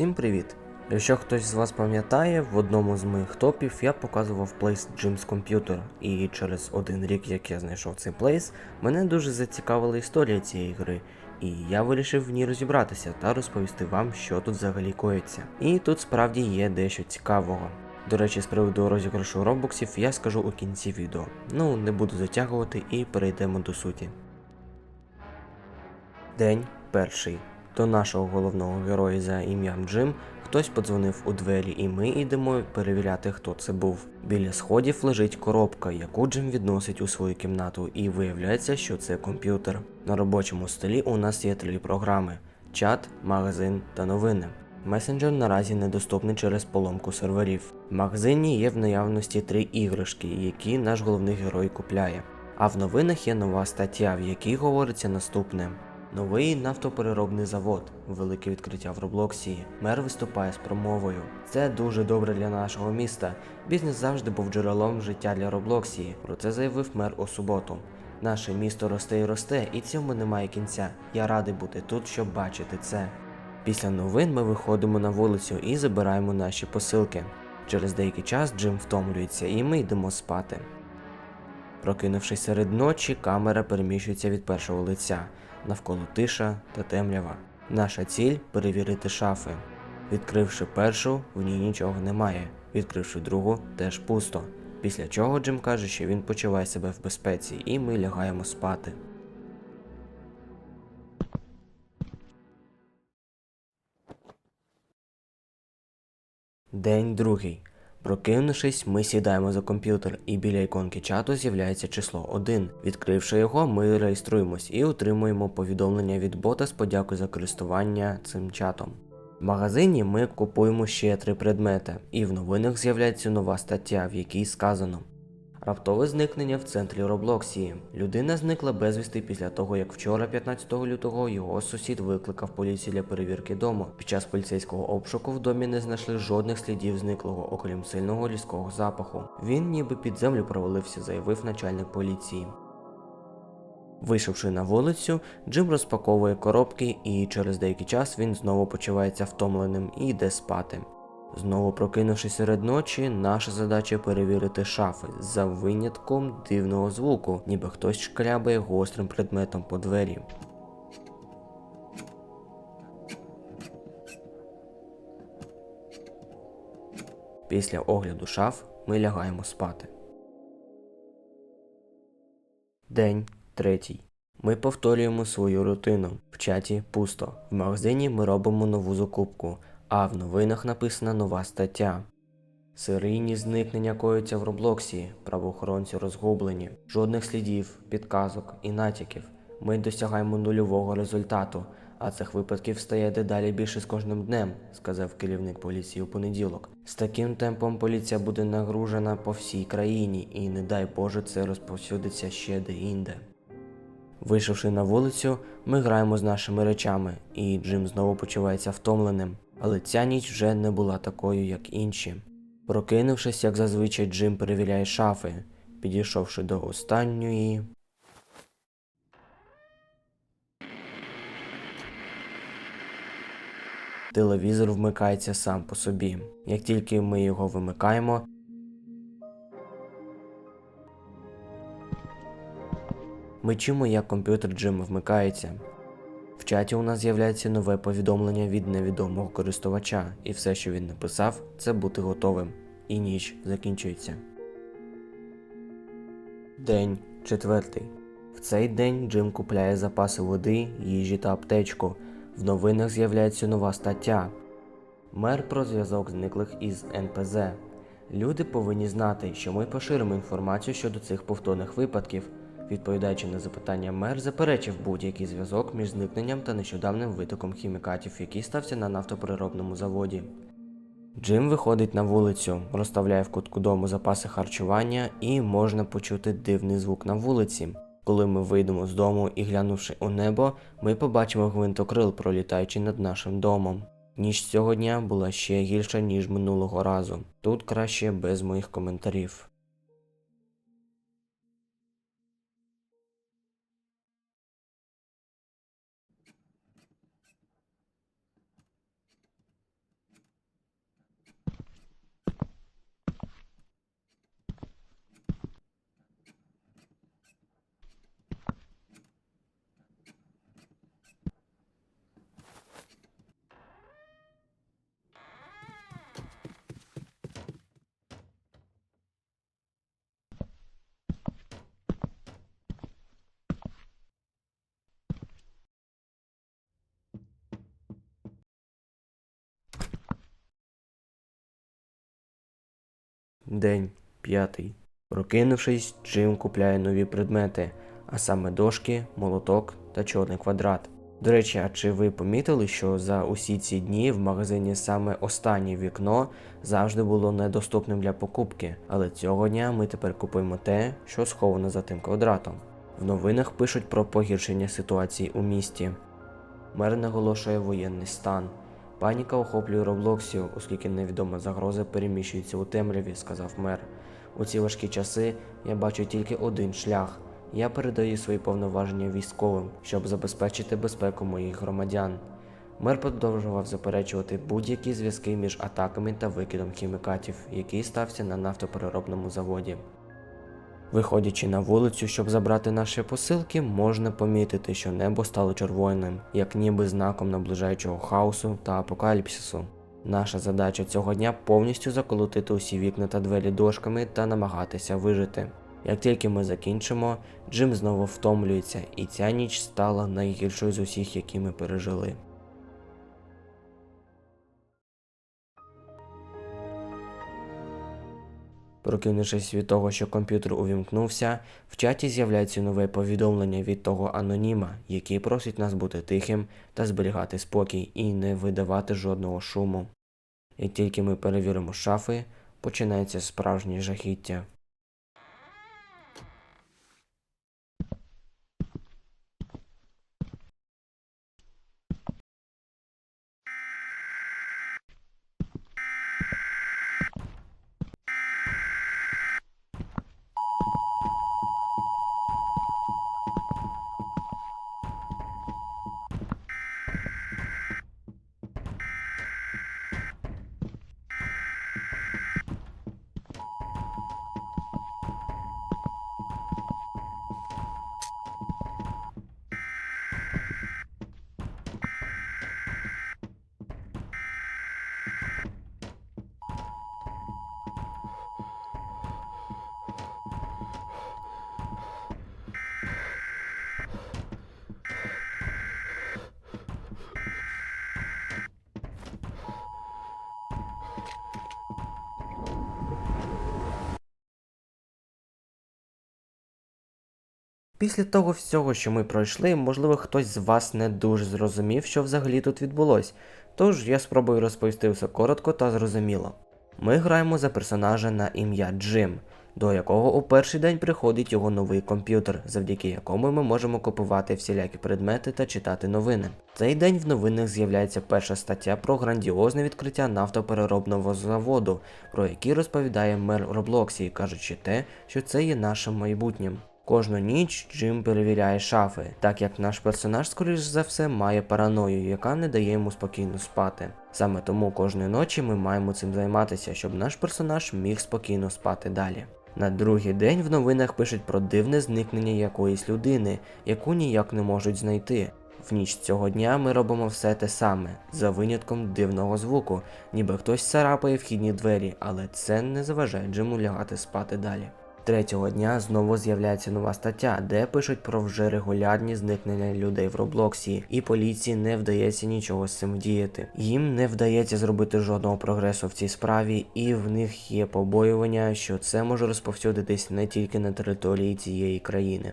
Всім привіт! Якщо хтось з вас пам'ятає, в одному з моїх топів я показував плейс Джим's Computer, і через один рік, як я знайшов цей плейс, мене дуже зацікавила історія цієї гри, і я вирішив в ній розібратися та розповісти вам, що тут взагалі коїться. І тут справді є дещо цікавого. До речі, з приводу розіграшу робоксів я скажу у кінці відео. Ну, не буду затягувати і перейдемо до суті. День перший. До нашого головного героя за ім'ям Джим хтось подзвонив у двері, і ми йдемо перевіряти, хто це був. Біля сходів лежить коробка, яку Джим відносить у свою кімнату, і виявляється, що це комп'ютер. На робочому столі у нас є три програми: чат, магазин та новини. Месенджер наразі недоступний через поломку серверів. В магазині є в наявності три іграшки, які наш головний герой купляє. А в новинах є нова стаття, в якій говориться наступне. Новий нафтопереробний завод, велике відкриття в Роблоксі. Мер виступає з промовою. Це дуже добре для нашого міста. Бізнес завжди був джерелом життя для Роблоксії. Про це заявив мер у суботу. Наше місто росте і росте, і цьому немає кінця. Я радий бути тут, щоб бачити це. Після новин ми виходимо на вулицю і забираємо наші посилки. Через деякий час Джим втомлюється, і ми йдемо спати. Прокинувшись серед ночі, камера переміщується від першого лиця. Навколо тиша та темрява. Наша ціль перевірити шафи. Відкривши першу, в ній нічого немає. Відкривши другу, теж пусто. Після чого Джим каже, що він почуває себе в безпеці, і ми лягаємо спати. День другий. Прокинувшись, ми сідаємо за комп'ютер, і біля іконки чату з'являється число 1. Відкривши його, ми реєструємось і отримуємо повідомлення від бота з подякою за користування цим чатом. В магазині ми купуємо ще три предмети, і в новинах з'являється нова стаття, в якій сказано. Раптове зникнення в центрі Роблоксії. Людина зникла безвісти після того, як вчора, 15 лютого, його сусід викликав поліцію для перевірки дому. Під час поліцейського обшуку в домі не знайшли жодних слідів зниклого, окрім сильного різкого запаху. Він ніби під землю провалився, заявив начальник поліції. Вийшовши на вулицю, Джим розпаковує коробки, і через деякий час він знову почувається втомленим і йде спати. Знову прокинувшись серед ночі, наша задача перевірити шафи за винятком дивного звуку, ніби хтось шкрябає гострим предметом по двері. Після огляду шаф ми лягаємо спати. День третій. Ми повторюємо свою рутину. В чаті пусто. В магазині ми робимо нову закупку, а в новинах написана нова стаття. Серійні зникнення коються в Роблоксі, правоохоронці розгублені, жодних слідів, підказок і натяків. Ми досягаємо нульового результату, а цих випадків стає дедалі більше з кожним днем, сказав керівник поліції у понеділок. З таким темпом поліція буде нагружена по всій країні, і не дай Боже це розповсюдиться ще де-інде. Вийшовши на вулицю, ми граємо з нашими речами, і Джим знову почувається втомленим. Але ця ніч вже не була такою, як інші. Прокинувшись, як зазвичай, Джим перевіряє шафи, підійшовши до останньої. Телевізор вмикається сам по собі. Як тільки ми його вимикаємо, ми чуємо, як комп'ютер Джима вмикається. Чаті у нас з'являється нове повідомлення від невідомого користувача, і все, що він написав, це бути готовим. І ніч закінчується. День четвертий. В цей день Джим купляє запаси води, їжі та аптечку. В новинах з'являється нова стаття. Мер про зв'язок зниклих із НПЗ. Люди повинні знати, що ми поширимо інформацію щодо цих повторних випадків. Відповідаючи на запитання, мер заперечив будь-який зв'язок між зникненням та нещодавним витоком хімікатів, який стався на нафтопереробному заводі. Джим виходить на вулицю, розставляє в кутку дому запаси харчування і можна почути дивний звук на вулиці. Коли ми вийдемо з дому і глянувши у небо, ми побачимо гвинтокрил, пролітаючи над нашим домом. Ніч цього дня була ще гірша, ніж минулого разу. Тут краще без моїх коментарів. День п'ятий. Прокинувшись, Джим купляє нові предмети, а саме дошки, молоток та чорний квадрат. До речі, а чи ви помітили, що за усі ці дні в магазині саме останнє вікно завжди було недоступним для покупки, але цього дня ми тепер купуємо те, що сховано за тим квадратом. В новинах пишуть про погіршення ситуації у місті. Мер наголошує воєнний стан. Паніка охоплює Роблоксів, оскільки невідома загроза переміщується у темряві, сказав мер. У ці важкі часи я бачу тільки один шлях. Я передаю свої повноваження військовим, щоб забезпечити безпеку моїх громадян. Мер продовжував заперечувати будь-які зв'язки між атаками та викидом хімікатів, який стався на нафтопереробному заводі. Виходячи на вулицю, щоб забрати наші посилки, можна помітити, що небо стало червоним, як ніби знаком наближаючого хаосу та апокаліпсису. Наша задача цього дня повністю заколотити усі вікна та двері дошками та намагатися вижити. Як тільки ми закінчимо, Джим знову втомлюється, і ця ніч стала найгіршою з усіх, які ми пережили. Прокинувшись від того, що комп'ютер увімкнувся, в чаті з'являється нове повідомлення від того аноніма, який просить нас бути тихим та зберігати спокій і не видавати жодного шуму. Як тільки ми перевіримо шафи, починається справжнє жахіття. Після того всього, що ми пройшли, можливо, хтось з вас не дуже зрозумів, що взагалі тут відбулось. Тож я спробую розповісти все коротко та зрозуміло. Ми граємо за персонажа на ім'я Джим, до якого у перший день приходить його новий комп'ютер, завдяки якому ми можемо купувати всілякі предмети та читати новини. Цей день в новинах з'являється перша стаття про грандіозне відкриття нафтопереробного заводу, про який розповідає мер Роблоксі, кажучи те, що це є нашим майбутнім. Кожну ніч Джим перевіряє шафи, так як наш персонаж, скоріш за все, має параною, яка не дає йому спокійно спати. Саме тому кожної ночі ми маємо цим займатися, щоб наш персонаж міг спокійно спати далі. На другий день в новинах пишуть про дивне зникнення якоїсь людини, яку ніяк не можуть знайти. В ніч цього дня ми робимо все те саме, за винятком дивного звуку, ніби хтось царапає вхідні двері, але це не заважає Джиму лягати спати далі. Третього дня знову з'являється нова стаття, де пишуть про вже регулярні зникнення людей в Роблоксі, і поліції не вдається нічого з цим вдіяти. Їм не вдається зробити жодного прогресу в цій справі, і в них є побоювання, що це може розповсюдитись не тільки на території цієї країни.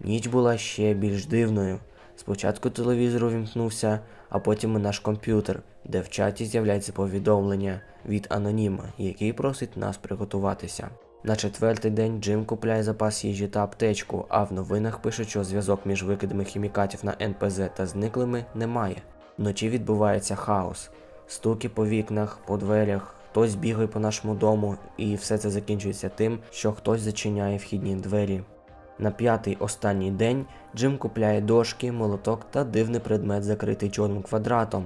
Ніч була ще більш дивною. Спочатку телевізор увімкнувся, а потім і наш комп'ютер, де в чаті з'являється повідомлення від аноніма, який просить нас приготуватися. На четвертий день Джим купляє запас їжі та аптечку, а в новинах пишуть, що зв'язок між викидами хімікатів на НПЗ та зниклими немає. Вночі відбувається хаос, стуки по вікнах, по дверях, хтось бігає по нашому дому, і все це закінчується тим, що хтось зачиняє вхідні двері. На п'ятий останній день Джим купляє дошки, молоток та дивний предмет, закритий чорним квадратом.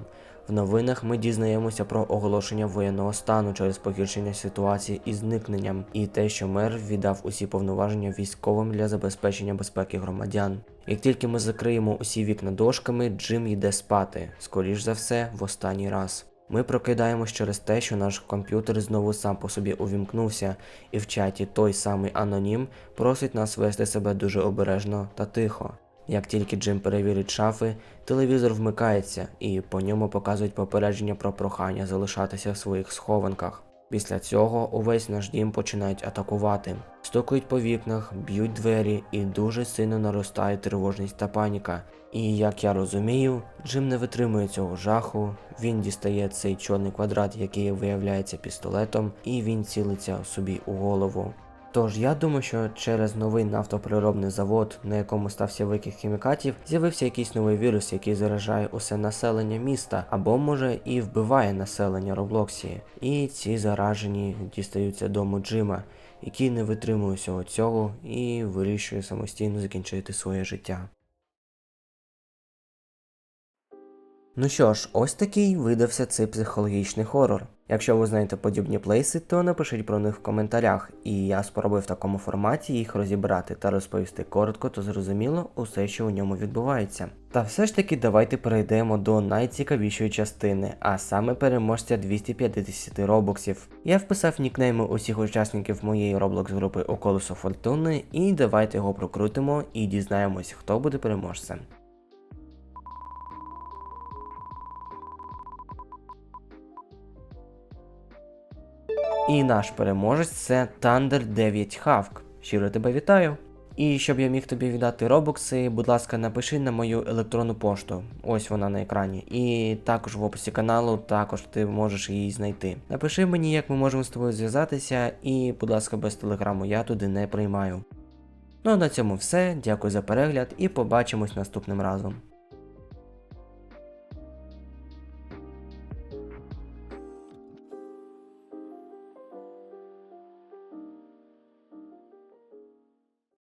В новинах ми дізнаємося про оголошення воєнного стану через погіршення ситуації із зникненням і те, що мер віддав усі повноваження військовим для забезпечення безпеки громадян. Як тільки ми закриємо усі вікна дошками, Джим йде спати, скоріш за все, в останній раз. Ми прокидаємось через те, що наш комп'ютер знову сам по собі увімкнувся, і в чаті той самий анонім просить нас вести себе дуже обережно та тихо. Як тільки Джим перевірить шафи, телевізор вмикається і по ньому показують попередження про прохання залишатися в своїх схованках. Після цього увесь наш дім починають атакувати, стукають по вікнах, б'ють двері і дуже сильно наростає тривожність та паніка. І як я розумію, Джим не витримує цього жаху. Він дістає цей чорний квадрат, який виявляється пістолетом, і він цілиться собі у голову. Тож я думаю, що через новий нафтопереробний завод, на якому стався викид хімікатів, з'явився якийсь новий вірус, який заражає усе населення міста, або може і вбиває населення Роблоксі. І ці заражені дістаються дому Джима, який не витримує всього цього і вирішує самостійно закінчити своє життя. Ну що ж, ось такий видався цей психологічний хорор. Якщо ви знаєте подібні плейси, то напишіть про них в коментарях, і я спробую в такому форматі їх розібрати та розповісти коротко та зрозуміло усе, що у ньому відбувається. Та все ж таки давайте перейдемо до найцікавішої частини, а саме переможця 250 робоксів. Я вписав нікнейми усіх учасників моєї Roblox групи у фортуни, і давайте його прокрутимо і дізнаємось, хто буде переможцем. І наш переможець це Thunder 9 Havk. Щиро тебе вітаю. І щоб я міг тобі віддати робокси, будь ласка, напиши на мою електронну пошту. Ось вона на екрані. І також в описі каналу також ти можеш її знайти. Напиши мені, як ми можемо з тобою зв'язатися, і, будь ласка, без телеграму я туди не приймаю. Ну а на цьому все. Дякую за перегляд і побачимось наступним разом.